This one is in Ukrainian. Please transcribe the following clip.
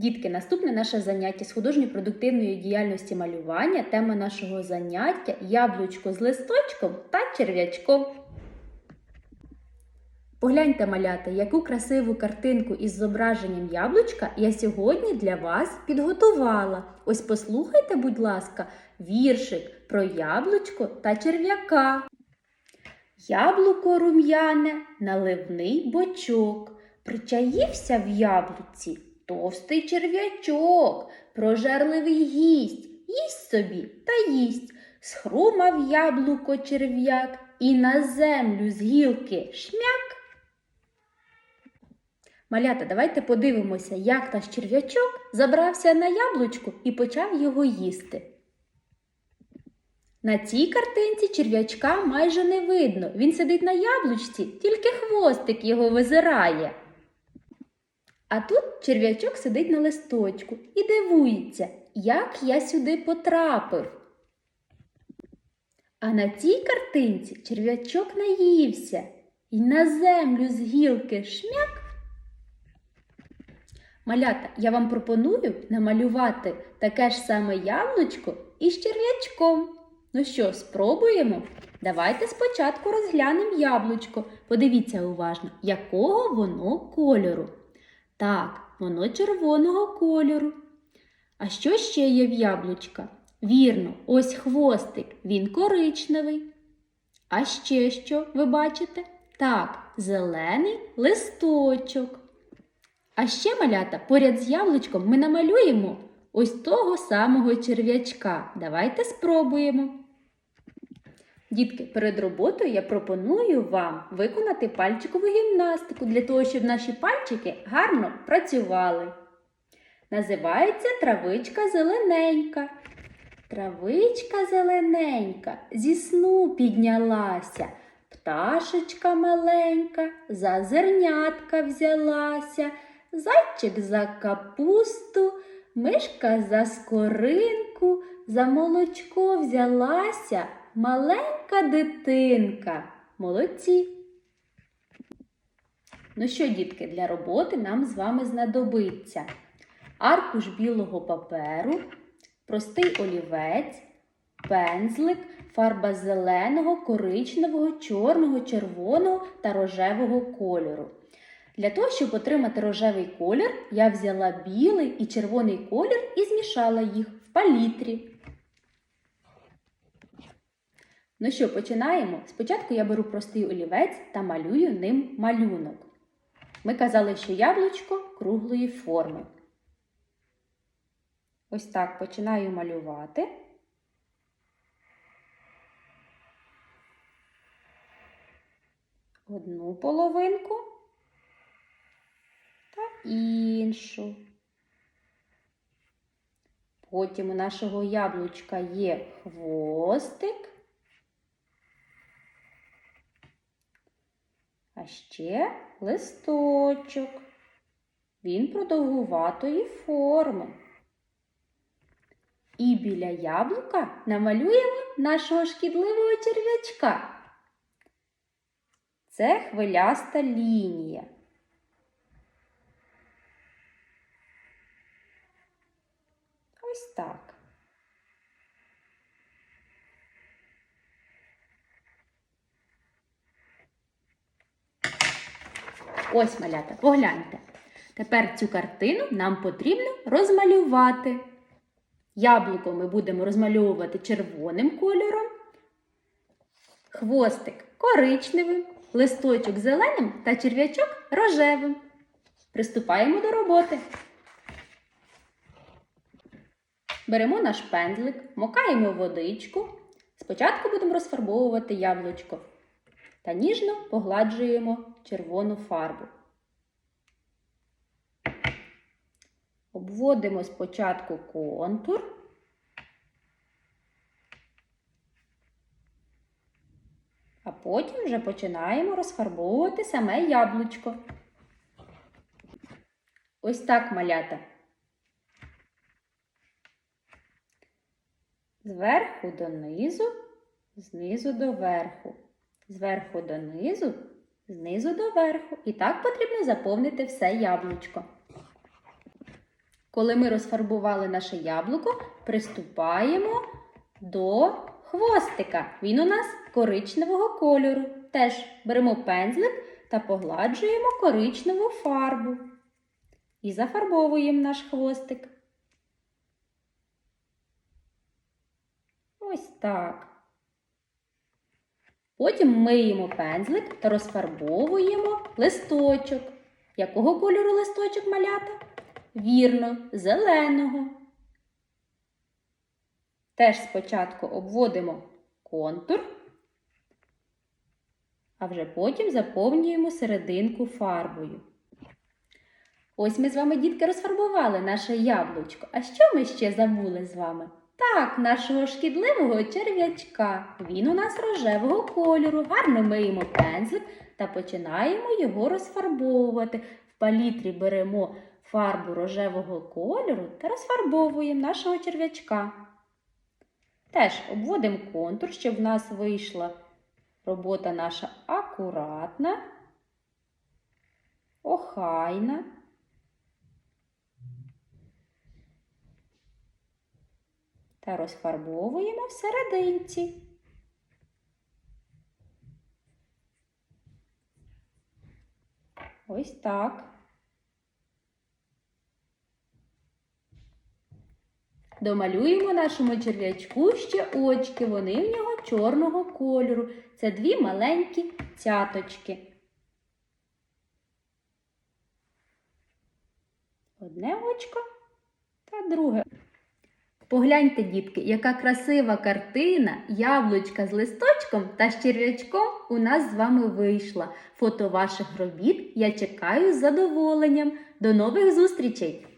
Дітки, наступне наше заняття з художньо-продуктивної діяльності малювання. Тема нашого заняття яблучко з листочком та черв'ячком. Погляньте, малята, яку красиву картинку із зображенням яблучка я сьогодні для вас підготувала. Ось послухайте, будь ласка, віршик про яблучко та черв'яка. Яблуко рум'яне, наливний бочок, причаївся в яблуці товстий черв'ячок, прожерливий гість, їсть собі та їсть. Схрумав яблуко черв'як і на землю з гілки шмяк. Малята, давайте подивимося, як наш черв'ячок забрався на яблучко і почав його їсти. На цій картинці черв'ячка майже не видно. Він сидить на яблучці, тільки хвостик його визирає. А тут черв'ячок сидить на листочку і дивується, як я сюди потрапив. А на цій картинці черв'ячок наївся і на землю з гілки шмяк. Малята, я вам пропоную намалювати таке ж саме яблучко із черв'ячком. Ну що, спробуємо? Давайте спочатку розглянемо яблучко. Подивіться уважно, якого воно кольору. Так, воно червоного кольору. А що ще є в яблучка? Вірно, ось хвостик, він коричневий. А ще що ви бачите? Так, зелений листочок. А ще малята поряд з яблучком ми намалюємо ось того самого черв'ячка. Давайте спробуємо. Дітки, перед роботою я пропоную вам виконати пальчикову гімнастику для того, щоб наші пальчики гарно працювали. Називається травичка зелененька. Травичка зелененька зі сну піднялася. Пташечка маленька за зернятка взялася. Зайчик за капусту, мишка за скоринку, за молочко взялася маленька дитинка. Молодці. Ну що, дітки, для роботи нам з вами знадобиться аркуш білого паперу, простий олівець, пензлик, фарба зеленого, коричневого, чорного, червоного та рожевого кольору. Для того, щоб отримати рожевий колір, я взяла білий і червоний колір і змішала їх в палітрі. Ну що, починаємо? Спочатку я беру простий олівець та малюю ним малюнок. Ми казали, що яблучко круглої форми. Ось так починаю малювати. Одну половинку та іншу. Потім у нашого яблучка є хвостик. А ще листочок. Він продовгуватої форми. І біля яблука намалюємо нашого шкідливого черв'ячка. Це хвиляста лінія. Ось так. Ось малята, погляньте. Тепер цю картину нам потрібно розмалювати. Яблуко ми будемо розмальовувати червоним кольором, хвостик коричневим, листочок зеленим та черв'ячок рожевим. Приступаємо до роботи. Беремо наш пензлик, мокаємо водичку. Спочатку будемо розфарбовувати яблучко та ніжно погладжуємо червону фарбу. Обводимо спочатку контур. А потім вже починаємо розфарбовувати саме яблучко. Ось так малята. Зверху донизу, знизу до верху. Зверху донизу, знизу до верху. І так потрібно заповнити все яблучко. Коли ми розфарбували наше яблуко, приступаємо до хвостика. Він у нас коричневого кольору. Теж беремо пензлик та погладжуємо коричневу фарбу. І зафарбовуємо наш хвостик. Ось так. Потім миємо пензлик та розфарбовуємо листочок. Якого кольору листочок малята? Вірно, зеленого. Теж спочатку обводимо контур, а вже потім заповнюємо серединку фарбою. Ось ми з вами, дітки, розфарбували наше яблучко. А що ми ще забули з вами? Так, нашого шкідливого черв'ячка. Він у нас рожевого кольору. Гарно миємо пензлик та починаємо його розфарбовувати. В палітрі беремо фарбу рожевого кольору та розфарбовуємо нашого черв'ячка. Теж обводимо контур, щоб в нас вийшла робота наша акуратна, охайна. Та розфарбовуємо всерединці. Ось так. Домалюємо нашому черв'ячку ще очки. Вони в нього чорного кольору. Це дві маленькі цяточки. Одне очко та друге. Погляньте, дітки, яка красива картина, яблучка з листочком та з черв'ячком у нас з вами вийшла. Фото ваших робіт я чекаю з задоволенням. До нових зустрічей!